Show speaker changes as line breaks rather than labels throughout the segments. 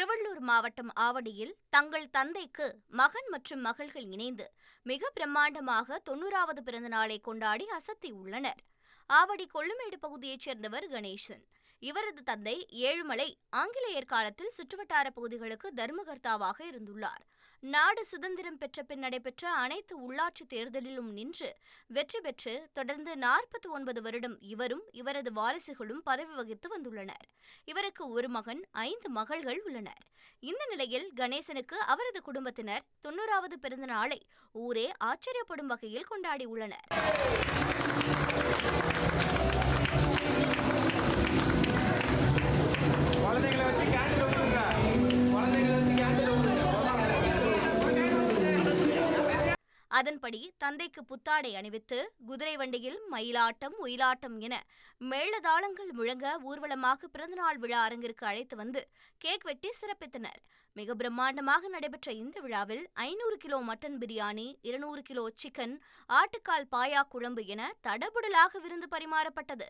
திருவள்ளூர் மாவட்டம் ஆவடியில் தங்கள் தந்தைக்கு மகன் மற்றும் மகள்கள் இணைந்து மிக பிரம்மாண்டமாக தொண்ணூறாவது பிறந்த நாளை கொண்டாடி அசத்தியுள்ளனர் ஆவடி கொள்ளுமேடு பகுதியைச் சேர்ந்தவர் கணேசன். இவரது தந்தை ஏழுமலை ஆங்கிலேயர் காலத்தில் சுற்றுவட்டார பகுதிகளுக்கு தர்மகர்த்தாவாக இருந்துள்ளார். நாடு சுதந்திரம் பெற்ற பின் நடைபெற்ற அனைத்து உள்ளாட்சி தேர்தலிலும் நின்று வெற்றி பெற்று தொடர்ந்து நாற்பத்தி ஒன்பது வருடம் இவரும் இவரது வாரிசுகளும் பதவி வகித்து வந்துள்ளனர். இவருக்கு ஒரு மகன் ஐந்து மகள்கள் உள்ளனர். இந்த நிலையில் கணேசனுக்கு அவரது குடும்பத்தினர் தொண்ணூறாவது பிறந்த நாளை ஊரே ஆச்சரியப்படும் வகையில் கொண்டாடியுள்ளனர் அதன்படி தந்தைக்கு புத்தாடை அணிவித்து குதிரை வண்டியில் மயிலாட்டம் ஒயிலாட்டம் என மேளதாளங்கள் முழங்க ஊர்வலமாக பிறந்தநாள் விழா அரங்கிற்கு அழைத்து வந்து கேக் வெட்டி சிறப்பித்தனர். மிக பிரம்மாண்டமாக நடைபெற்ற இந்த விழாவில் ஐநூறு கிலோ மட்டன் பிரியாணி இருநூறு கிலோ சிக்கன் ஆட்டுக்கால் பாயா குழம்பு என தடபுடலாக விருந்து பரிமாறப்பட்டது.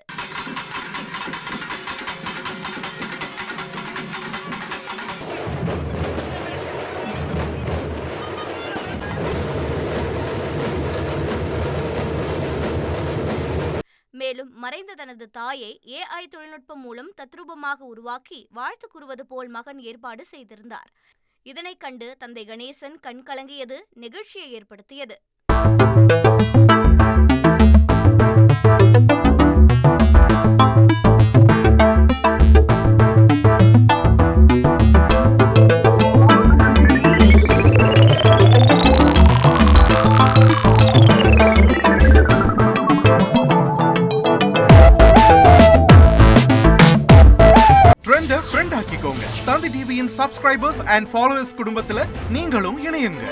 மேலும் மறைந்த தனது தாயை ஏஐ தொழில்நுட்பம் மூலம் தத்ரூபமாக உருவாக்கி வாழ்த்து கூறுவது போல் மகன் ஏற்பாடு செய்திருந்தார். இதனைக் கண்டு தந்தை கணேசன் கண்கலங்கியது நெகிழ்ச்சியை ஏற்படுத்தியது.
பண்ணிக்கோங்க தந்தி டிவியின் சப்ஸ்கிரைபர்ஸ் அண்ட் ஃபாலோவர்ஸ் குடும்பத்துல நீங்களும் இணையுங்க.